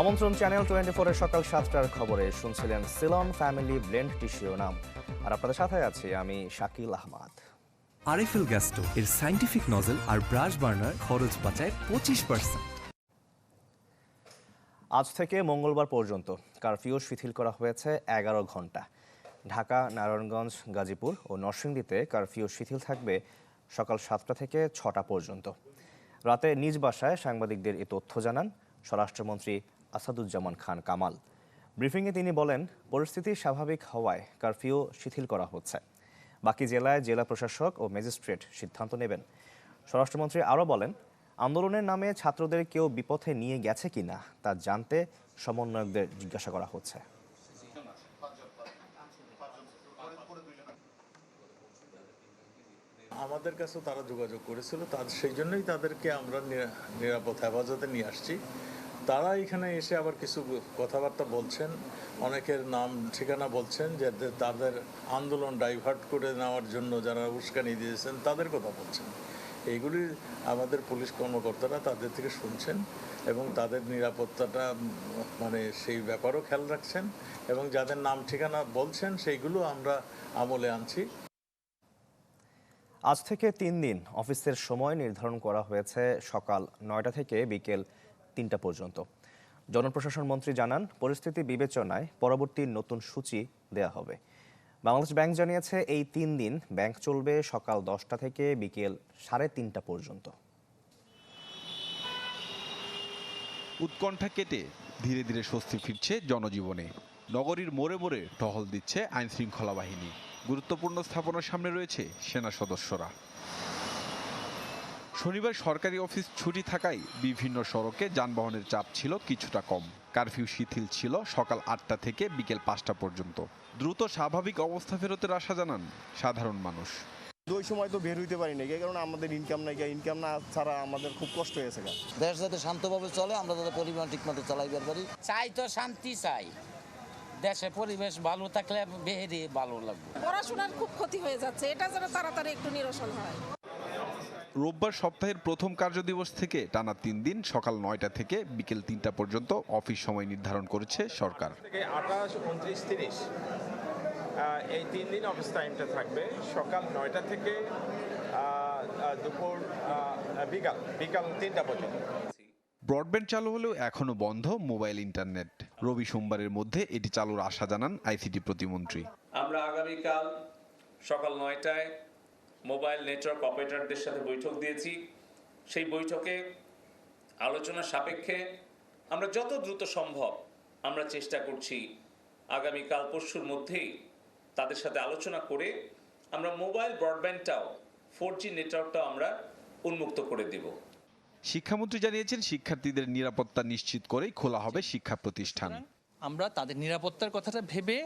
আমন্ত্রণ channel twenty ফোরের সকাল সাতটার খবরে শুনছিলেন সিলন ফ্যামিলি ব্লেন্ড টিস্যু নাম। আর আপনাদের সাথে আছি আমি শাকিল আহমাদ। আরএফএল গ্যাস্টো এর সাইন্টিফিক নজল আর ব্রাশ বার্নার খরচ বাঁচায় পঁচিশ পার্সেন্ট আজ থেকে মঙ্গলবার পর্যন্ত কারফিউ শিথিল করা হয়েছে এগারো ঘণ্টা। ঢাকা নারায়ণগঞ্জ গাজীপুর ও নরসিংদীতে কারফিউ শিথিল থাকবে সকাল সাতটা থেকে ছটা পর্যন্ত। রাতে নিজ বাসায় সাংবাদিকদের এ তথ্য জানান স্বরাষ্ট্রমন্ত্রী আসাদুজ্জামান খান কামাল। ব্রিফিংয়ে তিনি বলেন, পরিস্থিতি স্বাভাবিক হওয়ায় কারফিউ শিথিল করা হচ্ছে। বাকি জেলায় জেলা প্রশাসক ও ম্যাজিস্ট্রেট সিদ্ধান্ত নেবেন। স্বরাষ্ট্রমন্ত্রী আরও বলেন, আন্দোলনের নামে ছাত্রদের কেউ বিপথে নিয়ে গেছে কিনা তা জানতে সমন্বয়কদের জিজ্ঞাসা করা হচ্ছে। আমাদের কাছেও তারা যোগাযোগ করেছিল তার সেই জন্যই তাদেরকে আমরা নিরা- নিরাপদ হেফাজতে নিয়ে আসছি। তারা এখানে এসে আবার কিছু কথাবার্তা বলছেন, অনেকের নাম, ঠিকানা বলছেন যে তাদের আন্দোলন ডাইভার্ট করে নেওয়ার জন্য যারা উস্কানি দিয়েছেন তাদের কথা বলছেন। এইগুলি আমাদের পুলিশ কর্মকর্তারা তাদের থেকে শুনছেন এবং তাদের নিরাপত্তাটা মানে সেই ব্যাপারও খেয়াল রাখছেন এবং যাদের নাম, ঠিকানা বলছেন সেইগুলো আমরা আমলে আনছি। আজ থেকে তিন দিন অফিসের সময় নির্ধারণ করা হয়েছে সকাল নয়টা থেকে বিকেল তিনটা পর্যন্ত। জনপ্রশাসন মন্ত্রী জানান, পরিস্থিতি বিবেচনায় পরবর্তী নতুন সূচি দেয়া হবে। বাংলাদেশ ব্যাংক জানিয়েছে, এই তিন দিন ব্যাংক চলবে সকাল দশটা থেকে বিকেল সাড়ে তিনটা পর্যন্ত। উৎকণ্ঠা কেটে ধীরে ধীরে স্বস্তি ফিরছে জনজীবনে। নগরীর মোড়ে মোড়ে টহল দিচ্ছে আইন শৃঙ্খলা বাহিনী। গুরুত্বপূর্ণ স্থাপনার সামনে রয়েছে সেনা সদস্যরা। শনিবার সরকারি অফিস ছুটি থাকায় বিভিন্ন সড়কে যানবাহনের চাপ ছিল কিছুটা কম। কারফিউ শিথিল ছিল সকাল আটটা থেকে বিকেল পাঁচটা পর্যন্ত। দ্রুত স্বাভাবিক অবস্থা ফেরতের আশা জানান সাধারণ মানুষ। ওই সময় তো বের হইতে পারি না এই কারণে আমাদের ইনকাম নাই ইনকাম না ছাড়া আমাদের খুব কষ্ট হয়েছে। দেশ যাতে শান্তভাবে চলে আমরা যাতে পরিমাণ ঠিকমতো চালাইবার পারি চাই তো শান্তি চাই। দেশে পরিবেশ ভালো থাকলে বেহেরি ভালো লাগবে। পড়াশোনার খুব ক্ষতি হয়ে যাচ্ছে এটা যেন তাড়াতাড়ি একটু নিরসন হয়। রোববার সপ্তাহের প্রথম কার্যদিবস থেকে টানা তিন দিন সকাল নয়টা থেকে বিকেল তিনটা পর্যন্ত অফিস সময় নির্ধারণ করেছে সরকার। থেকে আঠাশ উনত্রিশ তিরিশ এই তিন দিন অফিস টাইমটা থাকবে সকাল নয়টা থেকে দুপুর বিকাল বিকাল তিনটা পর্যন্ত। ব্রডব্যান্ড চালু হলেও এখনও বন্ধ মোবাইল ইন্টারনেট। রবি সোমবারের মধ্যে এটি চালুর আশা জানান আইসিটি প্রতিমন্ত্রী। আমরা আগামীকাল সকাল নয়টায় মোবাইল নেটওয়ার্ক অপারেটরদের সাথে বৈঠক দিয়েছি। সেই বৈঠকে আলোচনা সাপেক্ষে আমরা যত দ্রুত সম্ভব আমরা চেষ্টা করছি আগামীকাল পরশুর মধ্যেই তাদের সাথে আলোচনা করে আমরা মোবাইল ব্রডব্যান্ডটাও ফোর জি নেটওয়ার্কটাও আমরা উন্মুক্ত করে দেব। শিক্ষামন্ত্রী জানিয়েছেন শিক্ষার্থীদের নিরাপত্তা নিশ্চিত করেই খোলা হবে শিক্ষা প্রতিষ্ঠান। আমরা তাদের নিরাপত্তার কথাটা ভেবে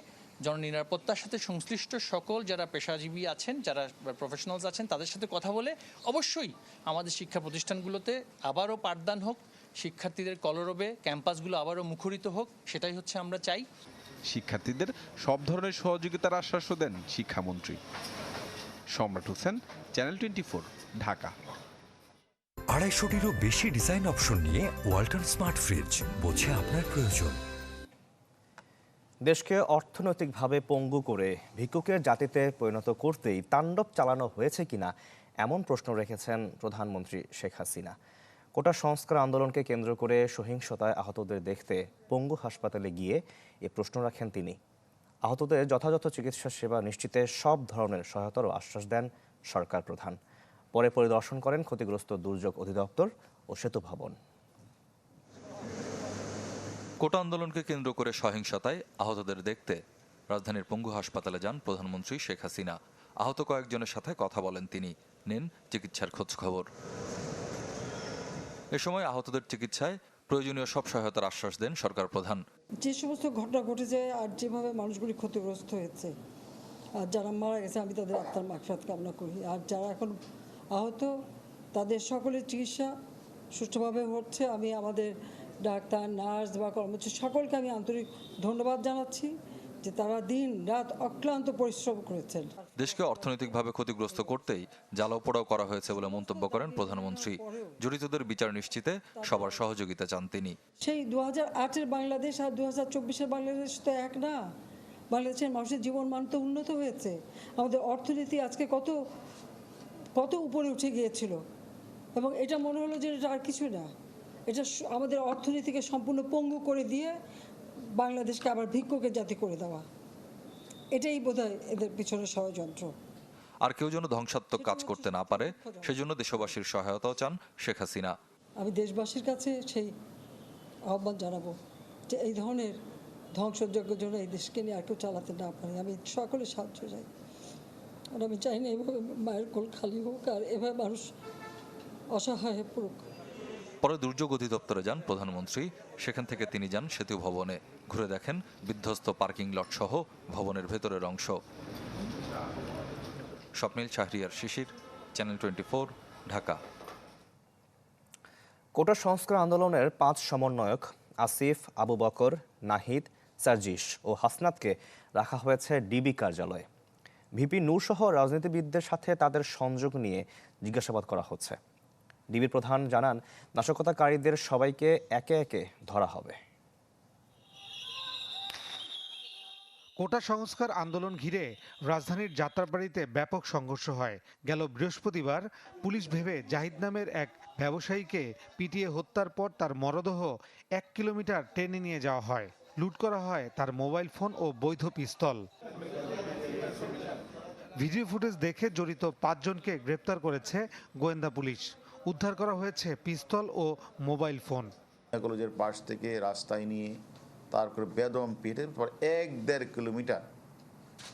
জননিরাপত্তার সাথে সংশ্লিষ্ট সকল যারা পেশাজীবী আছেন যারা প্রফেশনালস আছেন তাদের সাথে কথা বলে অবশ্যই আমাদের শিক্ষা প্রতিষ্ঠানগুলোতে আবারও পাঠদান হোক শিক্ষার্থীদের কলরবে ক্যাম্পাসগুলো আবারও মুখরিত হোক সেটাই হচ্ছে আমরা চাই। শিক্ষার্থীদের সব ধরনের সহযোগিতার আশ্বাসও দেন শিক্ষামন্ত্রী। Samrat Hossain channel twenty Dhaka. আড়াইশোটিরও বেশি ডিজাইন অপশন নিয়ে ওয়াল্টন স্মার্ট ফ্রিজ বোঝে আপনার প্রয়োজন। দেশকে অর্থনৈতিকভাবে পঙ্গু করে ভিক্ষুকের জাতিতে পরিণত করতেই তাণ্ডব চালানো হয়েছে কিনা এমন প্রশ্ন রেখেছেন প্রধানমন্ত্রী শেখ হাসিনা। কোটা সংস্কার আন্দোলনকে কেন্দ্র করে সহিংসতায় আহতদের দেখতে পঙ্গু হাসপাতালে গিয়ে এ প্রশ্ন রাখেন তিনি। আহতদের যথাযথ চিকিৎসা সেবা নিশ্চিতে সব ধরনের সহায়তারও আশ্বাস দেন সরকার প্রধান। পরে পরিদর্শন করেন ক্ষতিগ্রস্ত দুর্যোগ অধিদপ্তর ও সেতু ভবন। কোটা আন্দোলনকে কেন্দ্র করে সহিংসতায় আহতদের দেখতে রাজধানীর পঙ্গু হাসপাতালে যান প্রধানমন্ত্রী শেখ হাসিনা। আহত কয়েকজনের সাথে কথা বলেন তিনি। নেন চিকিৎসার খোঁজ খবর এ সময় আহতদের চিকিৎসায় প্রয়োজনীয় সব সহায়তার আশ্বাস দেন সরকার প্রধান। যে সমস্ত ঘটনা ঘটেছে আর যেভাবে মানুষগুলি ক্ষতিগ্রস্ত হয়েছে, আর যারা মারা গেছে, আমি তাদের আত্মার মাকফাত কামনা করি। আর যারা এখন আহত, তাদের সকলের চিকিৎসা সুষ্ঠুভাবে হচ্ছে। আমি আমাদের ডাক্তার নার্স বা কর্মচারী সকলকে আমি আন্তরিক ধন্যবাদ জানাচ্ছি যে তারা দিন রাত অক্লান্ত পরিশ্রম করেছেন। দেশকে অর্থনৈতিকভাবে ক্ষতিগ্রস্ত করতেই জ্বালাও পোড়াও করা হয়েছে বলে মন্তব্য করেন প্রধানমন্ত্রী। জড়িতদের বিচার নিশ্চিতে সবার সহযোগিতা চান তিনি। সেই দু হাজার আটের বাংলাদেশ আর দু হাজার চব্বিশের বাংলাদেশ তো এক না। বাংলাদেশের মানুষের জীবন মান তো উন্নত হয়েছে। আমাদের অর্থনীতি আজকে কত কত উপরে উঠে গিয়েছিল। এবং এটা মনে হলো যে এটা আর কিছু না। এটা আমাদের অর্থনীতিকে সম্পূর্ণ পঙ্গু করে দিয়ে বাংলাদেশকে আবার ভিক্ষুকের জাতি করে দেওয়া। এটাই বোধহয় এদের পিছনে ষড়যন্ত্র। আর কেউ যেন ধ্বংসাত্মক কাজ করতে না পারে সেজন্য দেশবাসীর সহায়তাও চান শেখ হাসিনা। আমি দেশবাসীর কাছে সেই আহ্বান জানাব যে এই ধরনের ধ্বংসযজ্ঞ জন্য এই দেশকে নিয়ে আর কেউ চালাতে না পারে। আমি সকলে সাহায্য চাই। আর আমি চাই না এভাবে মায়ের কোল খালি হোক আর এভাবে মানুষ অসহায় হয়ে পড়ুক। পরে দুর্যোগ অধিদপ্তরে যান প্রধানমন্ত্রী। সেখান থেকে তিনি যান সেতু ভবনে। ঘুরে দেখেন বিধ্বস্ত পার্কিং লট সহ ভবনের ভেতরের অংশ। Swapnil Shahriar, Shishir, channel twenty Dhaka. Quota সংস্কার আন্দোলনের পাঁচ সমন্বয়ক আসিফ, আবু বকর, নাহিদ, সার্জিস ও হাসনাতকে রাখা হয়েছে ডিবি কার্যালয়ে। ভিপি নূর সহ রাজনীতিবিদদের সাথে তাদের সংযোগ নিয়ে জিজ্ঞাসাবাদ করা হচ্ছে। ডিবির প্রধান জানান, নাশকতাকারীদের সবাইকে একে একে ধরা হবে। কোটা সংস্কার আন্দোলন ঘিরে রাজধানীর যাত্রাবাড়িতে ব্যাপক সংঘর্ষ হয়। গেল বৃহস্পতিবার পুলিশ ভেবে জাহিদ নামের এক ব্যবসায়ীকে পিটিয়ে হত্যার পর তার মরদেহ এক কিলোমিটার টেনে নিয়ে যাওয়া হয়। লুট করা হয় তার মোবাইল ফোন ও বৈধ পিস্তল। ভিডিও ফুটেজ দেখে জড়িত পাঁচজনকে গ্রেপ্তার করেছে গোয়েন্দা পুলিশ। উদ্ধার করা হয়েছে পিস্তল ও মোবাইল ফোন। কলেজের পাশ থেকে রাস্তায় নিয়ে তারপরে বেদম পর এক দেড় কিলোমিটার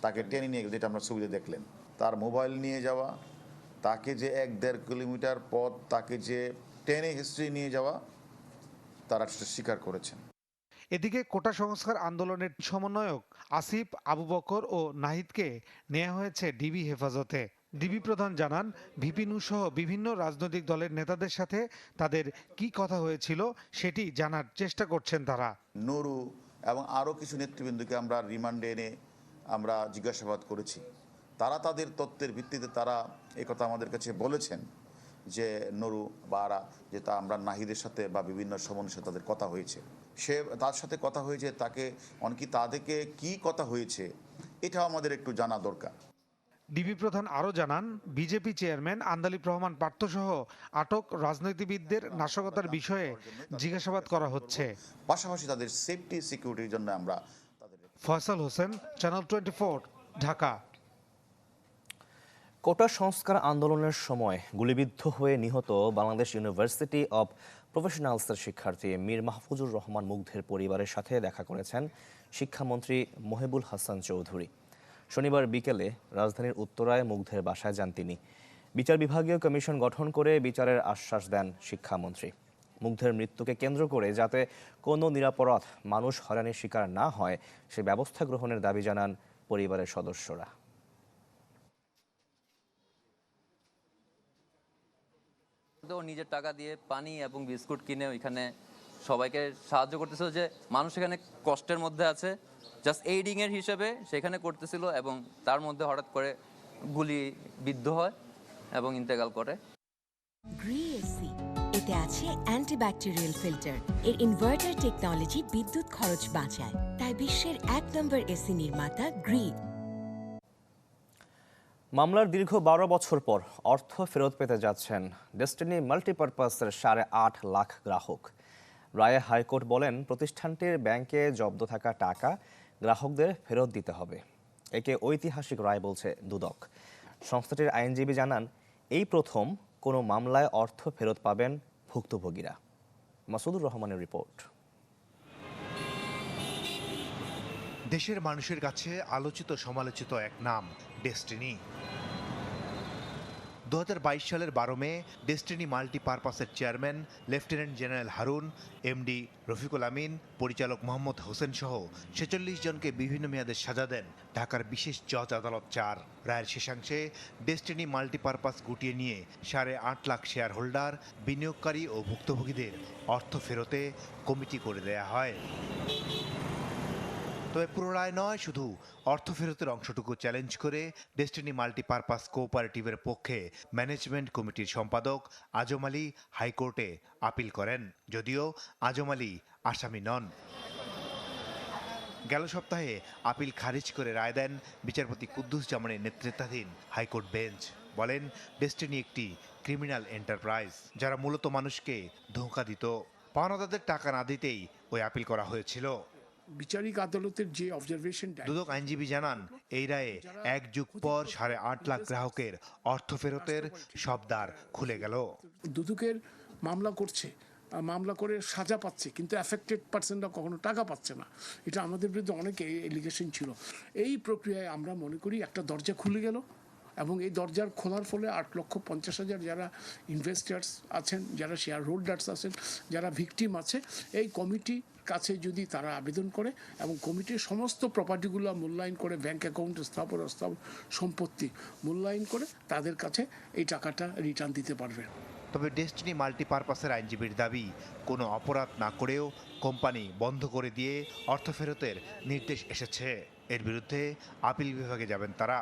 তাকে টেনে নিয়ে যেটা আমরা ছবিতে দেখলেন। তার মোবাইল নিয়ে যাওয়া তাকে যে এক দেড় কিলোমিটার পথ তাকে যে টেনে হিস্ট্রি নিয়ে যাওয়া তারা সেটা স্বীকার করেছেন। এদিকে কোটা সংস্কার আন্দোলনের সমন্বয়ক আসিফ আবু বকর ও নাহিদকে নেওয়া হয়েছে ডিবি হেফাজতে। ডিবি প্রধান জানান, ভিপিনু সহ বিভিন্ন রাজনৈতিক দলের নেতাদের সাথে তাদের কি কথা হয়েছিল সেটি জানার চেষ্টা করছেন তারা। নুরু এবং আরও কিছু নেতৃবৃন্দকে আমরা রিমান্ডে এনে আমরা জিজ্ঞাসাবাদ করেছি। তারা তাদের তত্ত্বের ভিত্তিতে তারা কথা আমাদের কাছে বলেছেন যে নরু বা আরা, যে তা আমরা নাহিদের সাথে বা বিভিন্ন সমন্বয়ের সাথে তাদের কথা হয়েছে। সে তার সাথে কথা হয়েছে, তাকে অনেকি তাদেরকে কি কথা হয়েছে, এটাও আমাদের একটু জানা দরকার। ডিবি প্রধান আরও জানান বিজেপি চেয়ারম্যান আন্দালিব রহমান পার্থসহ আটক রাজনীতিবিদদের নাশকতার বিষয়ে জিজ্ঞাসাবাদ করা হচ্ছে। পাশাপাশি তাদের সেফটি সিকিউরিটির জন্য আমরা Faisal Hossain channel twenty Dhaka. Quota সংস্কার আন্দোলনের সময় গুলিবিদ্ধ হয়ে নিহত বাংলাদেশ ইউনিভার্সিটি অব প্রফেশনালসের শিক্ষার্থী মীর মাহফুজুর রহমান মুগ্ধের পরিবারের সাথে দেখা করেছেন শিক্ষামন্ত্রী মহিবুল হাসান চৌধুরী। শনিবার বিকেলে রাজধানীর উত্তরায় মুগ্ধের বাসায় যান তিনি। বিচার বিভাগীয় কমিশন গঠন করে বিচারের আশ্বাস দেন শিক্ষামন্ত্রী। মুগ্ধের মৃত্যুকে কেন্দ্র করে যাতে কোনো নিরাপরাধ মানুষ হয়রানির শিকার না হয়, সে ব্যবস্থা গ্রহণের দাবি জানান পরিবারের সদস্যরা। নিজের টাকা দিয়ে পানি এবং বিস্কুট কিনে ওইখানে সবাইকে সাহায্য করতেছে। যে মানুষ এখানে কষ্টের মধ্যে আছে জাস্ট এইডিং এর হিসেবে সেখানে করতেছিল এবং তার মধ্যে হঠাৎ করে গুলি বিদ্ধ হয় এবং ইন্তেকাল করে। গ্রি এতে আছে অ্যান্টিব্যাকটেরিয়াল ফিল্টার এর ইনভার্টার টেকনোলজি বিদ্যুৎ খরচ বাঁচায়। তাই বিশ্বের এক নম্বর এসি নির্মাতা গ্রি মামলার দীর্ঘ বারো বছর পর অর্থ ফেরত পেতে যাচ্ছেন ডেস্টিনি মাল্টিপারপাসের সাড়ে আট লাখ গ্রাহক। রায়ে হাইকোর্ট বলেন প্রতিষ্ঠানটির ব্যাংকে জব্দ থাকা টাকা গ্রাহকদের ফেরত দিতে হবে। একে ঐতিহাসিক রায় বলছে দুদক। সংস্থাটির আইনজীবী জানান, এই প্রথম কোনো মামলায় অর্থ ফেরত পাবেন ভুক্তভোগীরা। মাসুদুর রহমানের রিপোর্ট। দেশের মানুষের কাছে আলোচিত সমালোচিত এক নাম, ডেস্টিনি। দু হাজার বাইশ সালের বারো May Destiny মাল্টিপারপাসের chairman, lieutenant general Harun, MD Rafiqul Amin, পরিচালক মোহাম্মদ হোসেন সহ ছেচল্লিশ জনকে বিভিন্ন মেয়াদে সাজা দেন ঢাকার বিশেষ জজ আদালত চার। রায়ের শেষাংশে ডেস্টিনি মাল্টিপারপাস গুটিয়ে নিয়ে সাড়ে আট লাখ শেয়ার হোল্ডার বিনিয়োগকারী ও ভুক্তভোগীদের অর্থ ফেরতে কমিটি করে দেয়া হয়। তবে পুনরায় নয়, শুধু অর্থ ফেরতের অংশটুকু চ্যালেঞ্জ করে ডেস্টিনি মাল্টিপারপাস কোঅপারেটিভের পক্ষে ম্যানেজমেন্ট কমিটির সম্পাদক আজম আলী হাইকোর্টে আপিল করেন। যদিও আজম আলী আসামি নন। গেল সপ্তাহে আপিল খারিজ করে রায় দেন বিচারপতি কুদ্দুস জামানের নেতৃত্বাধীন হাইকোর্ট বেঞ্চ। বলেন ডেস্টিনি একটি ক্রিমিনাল এন্টারপ্রাইজ যারা মূলত মানুষকে ধোঁকা দিত। পাওনাদারদের টাকা না দিতেই ওই আপিল করা হয়েছিল। বিচারিক আদালতের যে অবজারভেশন দুদক আইনজীবী জানান এই রায়ে এক যুগ পর সাড়ে আট লাখ গ্রাহকের অর্থ ফেরতের সব দ্বার খুলে গেল। দুদকের মামলা করছে মামলা করে সাজা পাচ্ছে কিন্তু অ্যাফেক্টেড পার্সনরা কখনো টাকা পাচ্ছে না। এটা আমাদের বিরুদ্ধে অনেক এলিগেশন ছিল। এই প্রক্রিয়ায় আমরা মনে করি একটা দরজা খুলে গেল এবং এই দরজার খোলার ফলে আট লক্ষ পঞ্চাশ হাজার যারা ইনভেস্টার্স আছেন যারা শেয়ার হোল্ডার্স আছেন যারা ভিকটিম আছে এই কমিটি কাছে যদি তারা আবেদন করে এবং কমিটির সমস্ত প্রপার্টিগুলো মূল্যায়ন করে ব্যাংক অ্যাকাউন্ট স্থাপন স্থাপন সম্পত্তি মূল্যায়ন করে তাদের কাছে এই টাকাটা রিটার্ন দিতে পারবে। তবে ডেস্টিনি মাল্টিপারপাসের আইনজীবীর দাবি কোনো অপরাধ না করেও কোম্পানি বন্ধ করে দিয়ে অর্থ ফেরতের নির্দেশ এসেছে। এর বিরুদ্ধে আপিল বিভাগে যাবেন তারা।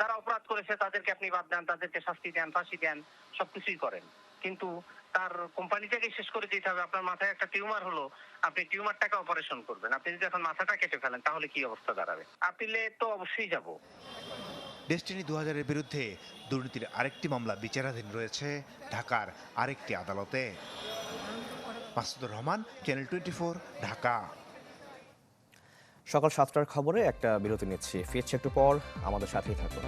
যারা অপরাধ করেছে তাদেরকে আপনি বাদ দেন তাদেরকে শাস্তি দেন ফাঁসি দেন সবকিছুই করেন। কিন্তু তার কোম্পানিটাকে শেষ করে দিতে হবে। আপনার মাথায় একটা টিউমার হলো আপনি টিউমারটাকে অপারেশন করবেন। আপনি যদি এখন মাথাটা কেটে ফেলেন তাহলে কি অবস্থা দাঁড়াবে? আপিলে তো অবশ্যই যাব। ডেস্টিনি দু হাজারের বিরুদ্ধে দুর্নীতির আরেকটি মামলা বিচারাধীন রয়েছে ঢাকার আরেকটি আদালতে। Masudur Rahman channel twenty Dhaka. সকাল সাতটার খবরে একটা বিরতি নিচ্ছি। ফিরছে একটু পর আমাদের সাথেই থাকুন।